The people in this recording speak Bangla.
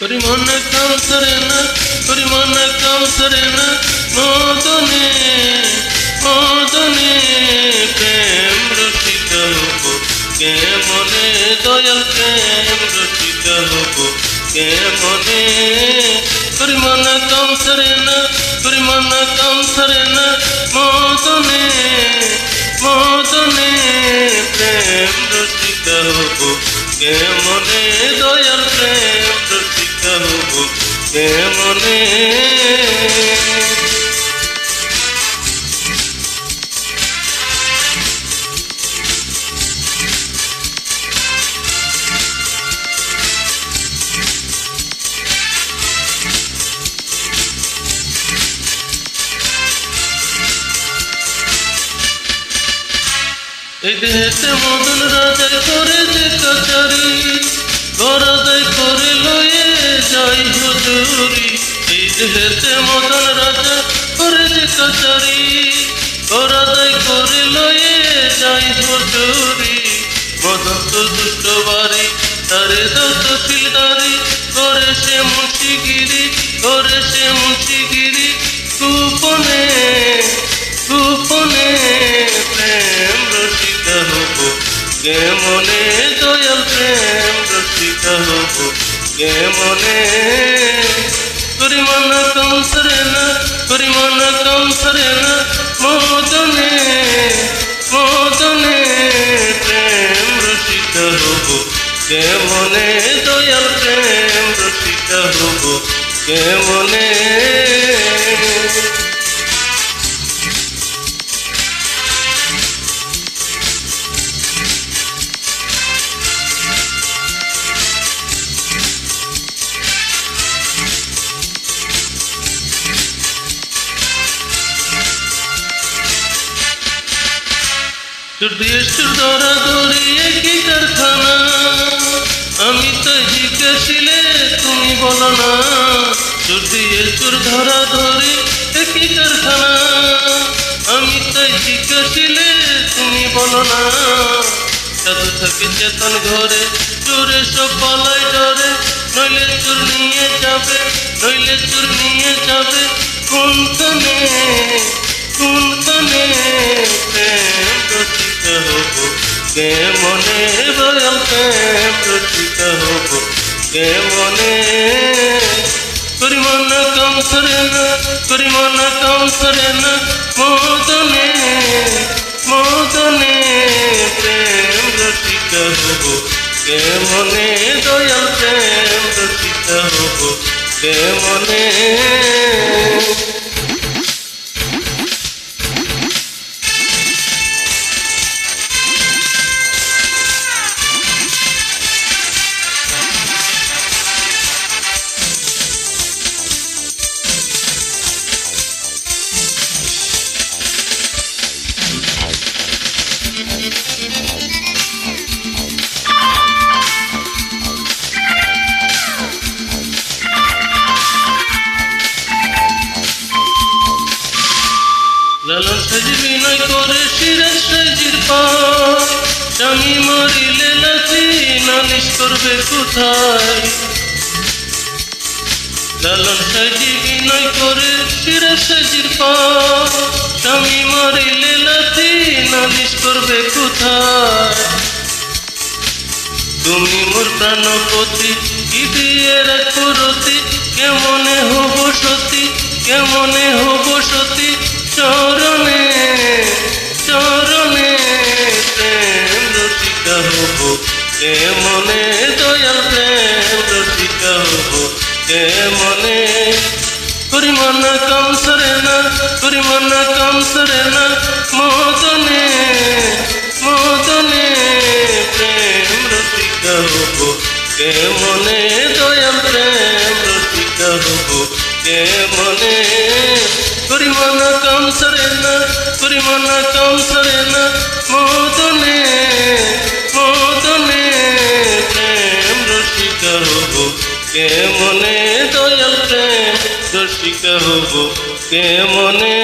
করি মন কাম সরে না করি মন কাম সরে না, মদনে মদনে প্রেম রসিক হব। কে মনে দয়াল প্রেম রসিক হব? কে মনে করি মন কাম সরে না করি মন কাম সরে না, মদনে মদনে প্রেম রসিক হব। কে মনে মনে। এই দেহেতে মদন রাজাই করে যে কাচারি গরাদাই করে লয়ে যাই হুজুরি। এই দেহেতে মদন রাজা করে যে কাচারি। গরাদাই করে লয়ে যাই হুজুরি। মদন তো দুষ্ট বাড়ি, তারে দাও তো শিলদারি করে সে মুন্সিগিরি, করে সে মুন্সিগিরি। গোপনে গোপনে প্রেম রসিক হব। কে মনে দয়াল প্রেম রসিক হব কে মনে করি মন কম সরে না করি মন কম সরে না মোদনে মোদনে প্রেম রসিক হব কে মনে দয়াল প্রেম রসিক হব কে চুডিয়েশ্বর ধরা ধরি একই কারখানা। আমি তো জিজ্ঞাসিলে তুমি বলো না চুডিয়েশ্বর ধরা ধরি একই কারখানা। আমি তো জিজ্ঞাসিলে তুমি বলো না, সাধু থাকে চেতন ঘরে চোরে সব পালাই ডরে। নইলে চোর নিয়ে যাবে, নইলে চোর নিয়ে যাবে। কোনখানে কোনখানে প্রেম? রসিক হব কে মনে প্রেম রসিক হব? কে মনে? করি মন কম সরে না করি মন কম সরে না, মদনে মদনে প্রেম রসিক হব। কে মনে দয়াল প্রেম রসিক হব? কে মনে? বিনয় করে সিরাজ সাজির স্বামী মরিলে লাথি নালিশ করবে কোথায়? লালন সাজি বিনয় করে সিরাজ সাজির স্বামী মরিলে লাথি নালিশ করবে কোথায়? তুমি মোর প্রাণপতি, কি দিয়ে রাখো রতি? কেমনে হব সতী? কেমনে হব সতী? চরণে চরণে প্রেম রসিকা হব। কেমনে দয়াল প্রেম রসিকা হব? কেমনে করি মন? কম সরে না করি মন কম সরে না, মদনে মদনে প্রেম রসিক হব। কে মনে দয়াল প্রেম রসিক হব? কে মনে করি মন কম সরে না করি মন কম সরে না। মদনে মদনে প্রেম রসিক হব কে মনে দয়াল প্রেম রসিক হব কে মনে